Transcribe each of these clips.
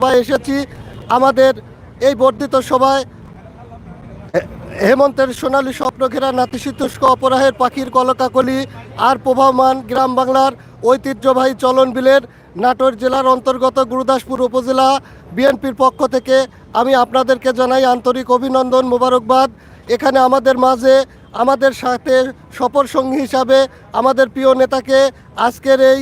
সভায় এসেছি। আমাদের এই বর্ধিত সভায় হেমন্তের সোনালী স্বপ্ন ঘেরা নাতিশীতোষ্ক অপরাহের পাখির কলকাকলি আর প্রভাবমান গ্রাম বাংলার ঐতিহ্যবাহী চলন বিলের নাটোর জেলার অন্তর্গত গুরুদাসপুর উপজেলা বিএনপির পক্ষ থেকে আমি আপনাদেরকে জানাই আন্তরিক অভিনন্দন মোবারকবাদ। এখানে আমাদের মাঝে, আমাদের সাথে সফর সঙ্গী হিসাবে আমাদের প্রিয় নেতাকে আজকের এই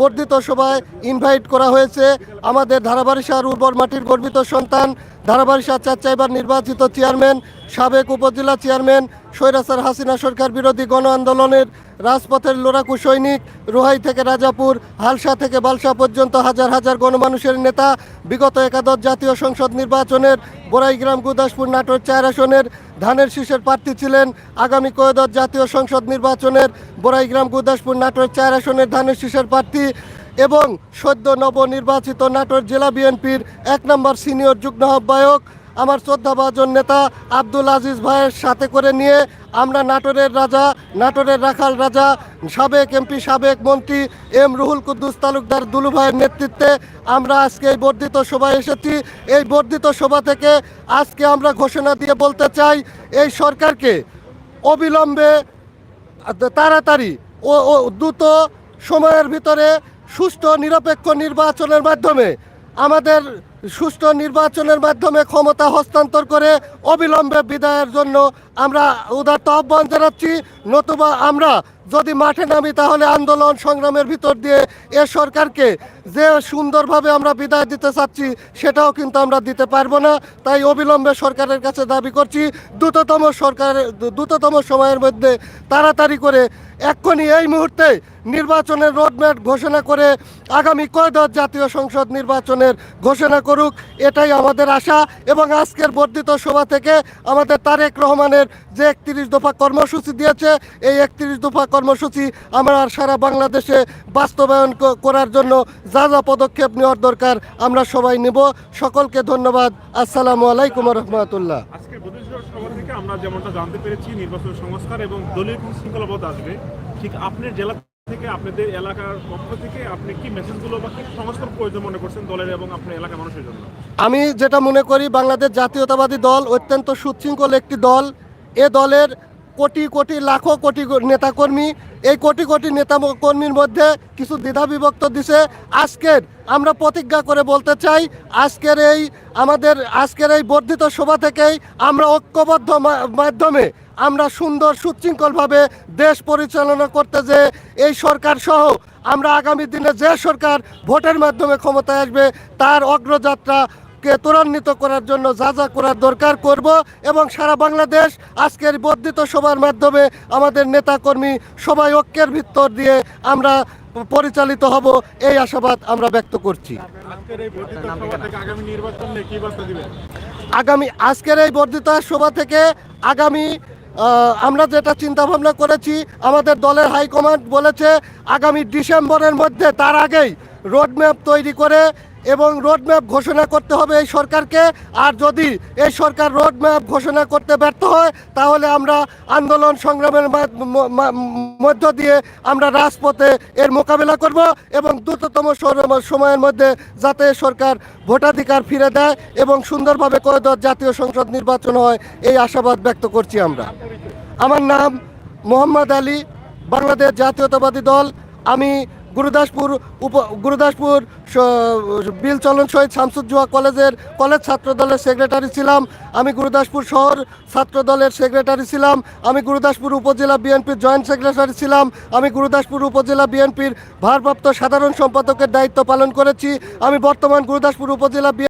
বর্ধিত সভায় ইনভাইট করা হয়েছে। আমাদের ধারাবাড়িসার উর্বর মাটির গর্বিত সন্তান ধারাবাড়িসার চার চাইবার নির্বাচিত চেয়ারম্যান সাবেক উপজেলা চেয়ারম্যান স্বৈরাচার হাসিনা সরকার বিরোধী গণ আন্দোলনের রাজপথের লোড়াকু সৈনিক, রোহাই থেকে রাজাপুর, হালসা থেকে বালসা পর্যন্ত হাজার হাজার গণমানুষের নেতা, বিগত একাদশ জাতীয় সংসদ নির্বাচনের বড়াইগ্রাম গুদাসপুর নাটোর চার আসনের ধানের শীষের প্রার্থী ছিলেন আগামী কয়েদশ জাতীয় সংসদ নির্বাচনের বড়াইগ্রাম গুদাসপুর নাটোর চার আসনের ধানের শীষের প্রার্থী এবং সদ্য নবনির্বাচিত নাটোর জেলা বিএনপির এক নম্বর সিনিয়র যুগ্ম আহ্বায়ক আমার শ্রদ্ধা শ্রদ্ধাভাজন নেতা আব্দুল আজিজ ভাইয়ের সাথে করে নিয়ে আমরা নাটোরের রাজা, নাটোরের রাখাল রাজা, সাবেক এমপি, সাবেক মন্ত্রী এম রুহুল কুদ্দুস তালুকদার দুলু ভাইয়ের নেতৃত্বে আমরা আজকে এই বর্ধিত সভায় এসেছি। এই বর্ধিত সভা থেকে আজকে আমরা ঘোষণা দিয়ে বলতে চাই, এই সরকারকে অবিলম্বে তাড়াতাড়ি ও ও দ্রুত সময়ের ভিতরে সুষ্ঠু নিরপেক্ষ নির্বাচনের মাধ্যমে আমাদের সুষ্ঠু নির্বাচনের মাধ্যমে ক্ষমতা হস্তান্তর করে অবিলম্বে বিদায়ের জন্য আমরা উদার আহ্বান জানাচ্ছি। নতুবা আমরা যদি মাঠে নামি তাহলে আন্দোলন সংগ্রামের ভিতর দিয়ে এ সরকারকে যে সুন্দরভাবে আমরা বিদায় দিতে চাচ্ছি, সেটাও কিন্তু আমরা দিতে পারব না। তাই অবিলম্বে সরকারের কাছে দাবি করছি, দ্রুততম সরকার, দ্রুততম সময়ের মধ্যে তাড়াতাড়ি করে এক্ষুনি এই মুহূর্তে নির্বাচনের রোডম্যাপ ঘোষণা করে আগামী কয়দশ জাতীয় সংসদ নির্বাচনের ঘোষণা করুক, এটাই আমাদের আশা এবং আজকের বর্ধিত সভা থেকে আমাদের তারেক রহমানের যে একত্রিশ দফা কর্মসূচি দিয়েছে, এই একত্রিশ দফা কর্মসূচি আমরা সারা বাংলাদেশে বাস্তবায়ন করার জন্য যা যা পদক্ষেপ নেওয়ার দরকার আমরা সবাই নেব। সকলকে ধন্যবাদ। আসসালামু আলাইকুম রহমতুল্লাহ। আমরা যেমনটা জানতে পেরেছি, নির্বাচন সংস্কার এবং দলীয় শৃঙ্খলাবোধ আসবে। ঠিক আপনার জেলা থেকে আপনাদের এলাকার পক্ষ থেকে আপনি কি মেসেজগুলো বা কি প্রয়োজন মনে করছেন দলের এবং আপনার এলাকার মানুষের জন্য? আমি যেটা মনে করি, বাংলাদেশ জাতীয়তাবাদী দল অত্যন্ত সুশৃঙ্খল একটি দল। এ দলের কোটি কোটি, লাখো কোটি নেতাকর্মী। এই কোটি কোটি নেতা কর্মীর মধ্যে কিছু দ্বিধা বিভক্ত দিছে। আজকের আমরা প্রতিজ্ঞা করে বলতে চাই, আজকের এই আমাদের, আজকের এই বর্ধিত সভা থেকেই আমরা ঐক্যবদ্ধ মাধ্যমে আমরা সুন্দর সুশৃঙ্খলভাবে দেশ পরিচালনা করতে যে এই সরকার সহ আমরা আগামী দিনে যে সরকার ভোটের মাধ্যমে ক্ষমতায় আসবে তার অগ্রযাত্রা কে ত্বরান্বিত করার জন্য যা যা করার দরকার করব এবং সারা বাংলাদেশ আজকের বর্ধিত সভার মাধ্যমে আমাদের নেতাকর্মী সবাই ঐক্যের ভিতর দিয়ে আমরা পরিচালিত হব এই আশাবাদ আমরা ব্যক্ত করছি। আগামী আজকের এই বর্ধিত সভা থেকে আগামী আমরা যেটা চিন্তা ভাবনা করেছি, আমাদের দলের হাইকমান্ড বলেছে, আগামী ডিসেম্বরের মধ্যে, তার আগেই রোডম্যাপ তৈরি করে এবং রোডম্যাপ ঘোষণা করতে হবে এই সরকারকে। আর যদি এই সরকার রোডম্যাপ ঘোষণা করতে ব্যর্থ হয়, তাহলে আমরা আন্দোলন সংগ্রামের মধ্য দিয়ে আমরা রাজপথে এর মোকাবেলা করব এবং দ্রুততম সময়ের মধ্যে যাতে সরকার ভোটাধিকার ফিরে দেয় এবং সুন্দরভাবে কয়েদশ জাতীয় সংসদ নির্বাচন হয়, এই আশাবাদ ব্যক্ত করছি আমরা। আমার নাম মোহাম্মদ আলী, বাংলাদেশ জাতীয়তাবাদী দল। আমি গুরুদাসপুর উপ, গুরুদাসপুর বিল চলন শহীদ শামসুজ্জোহা কলেজের, কলেজ ছাত্র দলের সেক্রেটারি ছিলাম। আমি গুরুদাসপুর শহর ছাত্র দলের সেক্রেটারি ছিলাম। আমি গুরুদাসপুর উপজেলা বিএনপির জয়েন্ট সেক্রেটারি ছিলাম। আমি গুরুদাসপুর উপজেলা বিএনপির ভারপ্রাপ্ত সাধারণ সম্পাদকের দায়িত্ব পালন করেছি। আমি বর্তমান গুরুদাসপুর উপজেলা